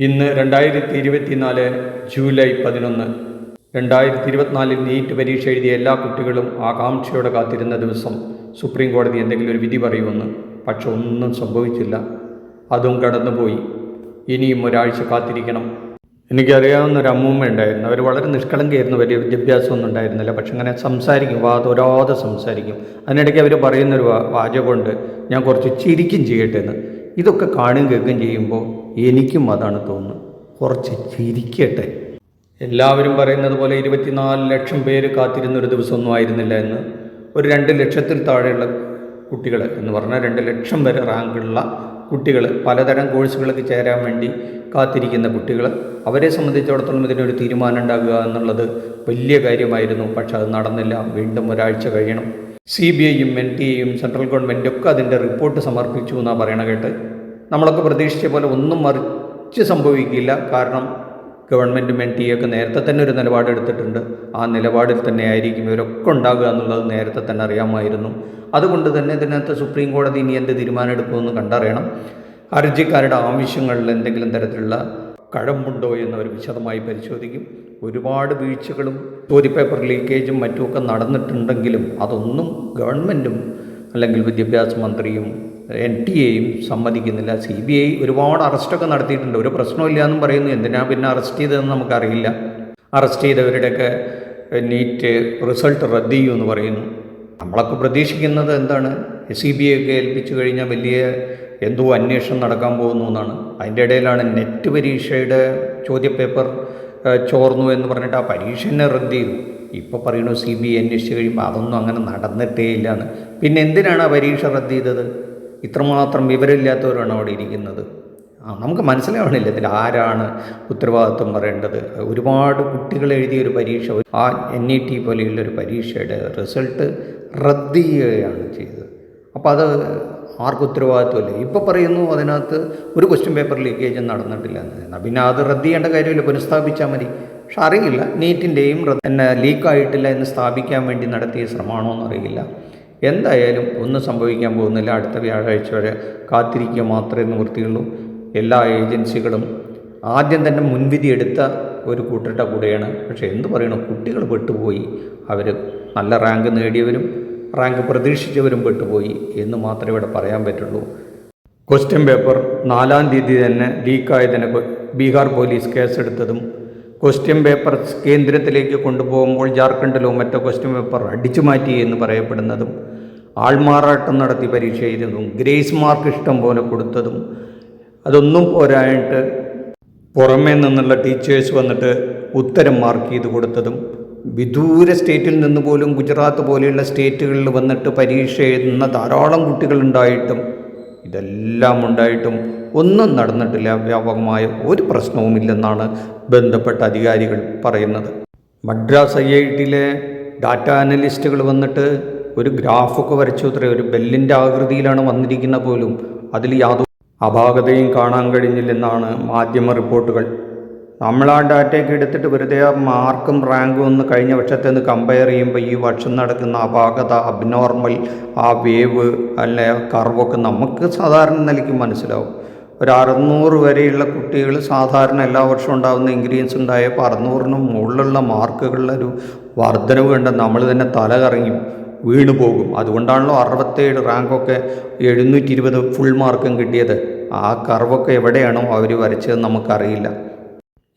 ഇന്ന് രണ്ടായിരത്തി ഇരുപത്തിനാല് ജൂലൈ പതിനൊന്ന്. രണ്ടായിരത്തി ഇരുപത്തിനാലിൽ നീറ്റ് പരീക്ഷ എഴുതിയ എല്ലാ കുട്ടികളും ആകാംക്ഷയോടെ കാത്തിരുന്ന ദിവസം സുപ്രീം കോടതി എന്തെങ്കിലും ഒരു വിധി പറയുമെന്ന് പക്ഷെ ഒന്നും സംഭവിച്ചില്ല. അതും കടന്നുപോയി. ഇനിയും ഒരാഴ്ച കാത്തിരിക്കണം. എനിക്കറിയാവുന്ന ഒരു അമ്മൂമ്മ ഉണ്ടായിരുന്നു. അവർ വളരെ നിഷ്കളങ്കയായിരുന്നു. വലിയ വിദ്യാഭ്യാസമൊന്നും ഉണ്ടായിരുന്നില്ല. പക്ഷെ അങ്ങനെ സംസാരിക്കും. വാതൊരാതെ സംസാരിക്കും. അതിനിടയ്ക്ക് അവർ പറയുന്നൊരു വാചകമുണ്ട്. ഞാൻ കുറച്ച് ചിരിക്കും ചെയ്യട്ടെ എന്ന് ഇതൊക്കെ കാണുകയും കേൾക്കുകയും ചെയ്യുമ്പോൾ എനിക്കും അതാണ് തോന്നുന്നത്. കുറച്ച് ചിരിക്കട്ടെ. എല്ലാവരും പറയുന്നത് പോലെ ഇരുപത്തിനാല് ലക്ഷം പേര് കാത്തിരുന്ന ഒരു ദിവസമൊന്നും ആയിരുന്നില്ല എന്ന്. ഒരു രണ്ട് ലക്ഷത്തിൽ താഴെയുള്ള കുട്ടികൾ എന്ന് പറഞ്ഞാൽ രണ്ട് ലക്ഷം വരെ റാങ്കുള്ള കുട്ടികൾ പലതരം കോഴ്സുകൾക്ക് ചേരാൻ വേണ്ടി കാത്തിരിക്കുന്ന കുട്ടികൾ അവരെ സംബന്ധിച്ചിടത്തോളം ഇതിനൊരു തീരുമാനം ഉണ്ടാകുക എന്നുള്ളത് വലിയ കാര്യമായിരുന്നു. പക്ഷെ അത് നടന്നില്ല. വീണ്ടും ഒരാഴ്ച കഴിയണം. സി ബി ഐയും എൻ ടി എയും സെൻട്രൽ ഗവൺമെന്റും ഒക്കെ അതിന്റെ റിപ്പോർട്ട് സമർപ്പിച്ചു എന്നാണ് പറയണ കേട്ട്. നമ്മളൊക്കെ പ്രതീക്ഷിച്ച പോലെ ഒന്നും മറിച്ച് സംഭവിക്കില്ല. കാരണം ഗവൺമെന്റും എൻ ടി ഒക്കെ നേരത്തെ തന്നെ ഒരു നിലപാടെടുത്തിട്ടുണ്ട് ആ നിലപാടിൽ തന്നെ ആയിരിക്കും ഇവരൊക്കെ ഉണ്ടാകുക എന്നുള്ളത് നേരത്തെ തന്നെ അറിയാമായിരുന്നു. അതുകൊണ്ട് തന്നെ ഇതിനകത്ത് സുപ്രീം കോടതി ഇനി എന്ത് തീരുമാനം എടുക്കുമെന്ന് കണ്ടറിയണം. ഹർജിക്കാരുടെ ആവശ്യങ്ങളിൽ എന്തെങ്കിലും തരത്തിലുള്ള കഴമ്പുണ്ടോ എന്നവർ വിശദമായി പരിശോധിക്കും. ഒരുപാട് വീഴ്ചകളും ചോദ്യപേപ്പർ ലീക്കേജും മറ്റുമൊക്കെ നടന്നിട്ടുണ്ടെങ്കിലും അതൊന്നും ഗവൺമെന്റും അല്ലെങ്കിൽ വിദ്യാഭ്യാസ മന്ത്രിയും എൻ ടി എയും സമ്മതിക്കുന്നില്ല. സി ബി ഐ ഒരുപാട് അറസ്റ്റൊക്കെ നടത്തിയിട്ടുണ്ട്. ഒരു പ്രശ്നമില്ല എന്നും പറയുന്നു. എന്തിനാ പിന്നെ അറസ്റ്റ് ചെയ്തതെന്ന് നമുക്കറിയില്ല. അറസ്റ്റ് ചെയ്തവരുടെയൊക്കെ നീറ്റ് റിസൾട്ട് റദ്ദ് ചെയ്യുമെന്ന് പറയുന്നു. നമ്മളൊക്കെ പ്രതീക്ഷിക്കുന്നത് എന്താണ്? സി ബി ഐ ഒക്കെ ഏൽപ്പിച്ചു കഴിഞ്ഞാൽ വലിയ എന്തോ അന്വേഷണം നടക്കാൻ പോകുന്നു എന്നാണ്. അതിന്റെ ഇടയിലാണ് നെറ്റ് പരീക്ഷയുടെ ചോദ്യപേപ്പർ ചോർന്നു എന്ന് പറഞ്ഞിട്ട് ആ പരീക്ഷ തന്നെ റദ്ദ് ചെയ്തു. ഇപ്പോൾ പറയണു സി ബി ഐ അന്വേഷിച്ച് കഴിയുമ്പോൾ അതൊന്നും അങ്ങനെ നടന്നിട്ടേ ഇല്ലാന്ന് പിന്നെ എന്തിനാണ് ആ പരീക്ഷ റദ്ദ് ചെയ്തത്? ഇത്രമാത്രം വിവരമില്ലാത്തവരാണ് അവിടെ ഇരിക്കുന്നത്. ആ നമുക്ക് മനസ്സിലാവണില്ല ഇതിൽ ആരാണ് ഉത്തരവാദിത്വം പറയേണ്ടത്. ഒരുപാട് കുട്ടികൾ എഴുതിയ ഒരു പരീക്ഷ ആ എൻ ഇ ടി പോലെയുള്ള ഒരു പരീക്ഷയുടെ റിസൾട്ട് റദ്ദ് ചെയ്യുകയാണ് ചെയ്തത്. അപ്പോൾ അത് ആർക്കും ഉത്തരവാദിത്വമില്ല. ഇപ്പോൾ പറയുന്നു അതിനകത്ത് ഒരു ക്വസ്റ്റ്യൻ പേപ്പർ ലീക്കേജ് നടന്നിട്ടില്ല എന്ന്. പിന്നെ അത് റദ്ദ് ചെയ്യേണ്ട കാര്യമില്ല പുനഃസ്ഥാപിച്ചാൽ മതി. പക്ഷെ അറിയില്ല നീറ്റിന്റെയും എന്നെ ലീക്കായിട്ടില്ല എന്ന് സ്ഥാപിക്കാൻ വേണ്ടി നടത്തിയ ശ്രമമാണോ എന്നറിയില്ല എന്തായാലും ഒന്നും സംഭവിക്കാൻ പോകുന്നില്ല. അടുത്ത വ്യാഴാഴ്ച വരെ കാത്തിരിക്കുക മാത്രമേ നിവൃത്തിയുള്ളൂ. എല്ലാ ഏജൻസികളും ആദ്യം തന്നെ മുൻവിധി എടുത്ത ഒരു കൂട്ടരുടെ കൂടെയാണ്. പക്ഷേ എന്ത് പറയണം? കുട്ടികൾ പെട്ടുപോയി. അവർ നല്ല റാങ്ക് നേടിയവരും റാങ്ക് പ്രതീക്ഷിച്ചവരും പെട്ടുപോയി എന്ന് മാത്രമേ ഇവിടെ പറയാൻ പറ്റുള്ളൂ. ക്വസ്റ്റ്യൻ പേപ്പർ നാലാം തീയതി തന്നെ ലീക്കായതിനെ ബീഹാർ പോലീസ് കേസെടുത്തതും ക്വസ്റ്റ്യൻ പേപ്പർ കേന്ദ്രത്തിലേക്ക് കൊണ്ടുപോകുമ്പോൾ ജാർഖണ്ഡിലോ മറ്റോ ക്വസ്റ്റ്യൻ പേപ്പർ അടിച്ചു മാറ്റി എന്ന് പറയപ്പെടുന്നതും ആൾമാറാട്ടം നടത്തി പരീക്ഷ എഴുതുന്നതും ഗ്രേസ് മാർക്ക് ഇഷ്ടം പോലെ കൊടുത്തതും അതൊന്നും പോരായിട്ട് പുറമേ നിന്നുള്ള ടീച്ചേഴ്സ് വന്നിട്ട് ഉത്തരം മാർക്ക് ചെയ്ത് കൊടുത്തതും വിദൂര സ്റ്റേറ്റിൽ നിന്ന് പോലും ഗുജറാത്ത് പോലെയുള്ള സ്റ്റേറ്റുകളിൽ വന്നിട്ട് പരീക്ഷ എഴുതുന്ന ധാരാളം കുട്ടികളുണ്ടായിട്ടും ഇതെല്ലാം ഉണ്ടായിട്ടും ഒന്നും നടന്നിട്ടില്ല. വ്യാപകമായ ഒരു പ്രശ്നവുമില്ലെന്നാണ് ബന്ധപ്പെട്ട അധികാരികൾ പറയുന്നത്. മദ്രാസ് ഐ ഐ ടിയിലെ ഡാറ്റ അനലിസ്റ്റുകൾ വന്നിട്ട് ഒരു ഗ്രാഫൊക്കെ വരച്ചു അത്ര ഒരു ബെല്ലിന്റെ ആകൃതിയിലാണ് വന്നിരിക്കുന്ന പോലും അതിൽ യാതൊരു അപാകതയും കാണാൻ കഴിഞ്ഞില്ലെന്നാണ് മാധ്യമ റിപ്പോർട്ടുകൾ. നമ്മൾ ആ ഡാറ്റയൊക്കെ എടുത്തിട്ട് വെറുതെ ആ മാർക്കും റാങ്കും ഒന്ന് കഴിഞ്ഞ വർഷത്തെ ഒന്ന് കമ്പയർ ചെയ്യുമ്പോൾ ഈ വർഷം നടക്കുന്ന അപാകത അബ്നോർമൽ ആ വേവ് അല്ലെ കർവൊക്കെ നമുക്ക് സാധാരണ നിലയ്ക്ക് മനസ്സിലാവും. ഒരു അറുന്നൂറ് വരെയുള്ള കുട്ടികൾ സാധാരണ എല്ലാ വർഷവും ഉണ്ടാകുന്ന ഇൻഗ്രീഡിയൻസ് ഉണ്ടായപ്പോൾ അറുന്നൂറിന് മുകളിലുള്ള മാർക്കുകളിലൊരു വർധനവ് കണ്ട നമ്മൾ തന്നെ തല കറങ്ങി വീണു പോകും. അതുകൊണ്ടാണല്ലോ അറുപത്തേഴ് റാങ്കൊക്കെ എഴുന്നൂറ്റി ഇരുപത് ഫുൾ മാർക്കും കിട്ടിയത്. ആ കർവൊക്കെ എവിടെയാണോ അവർ വരച്ചത് നമുക്കറിയില്ല.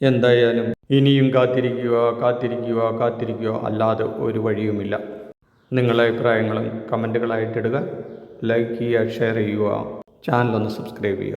എന്തായാലും ഇനിയും കാത്തിരിക്കുക കാത്തിരിക്കുക കാത്തിരിക്കുക. അല്ലാതെ ഒരു വഴിയുമില്ല. നിങ്ങളുടെ അഭിപ്രായങ്ങളും കമന്റുകളായിട്ടിടുക. ലൈക്ക് ചെയ്യുക ഷെയർ ചെയ്യുക. ചാനലൊന്ന് സബ്സ്ക്രൈബ് ചെയ്യുക.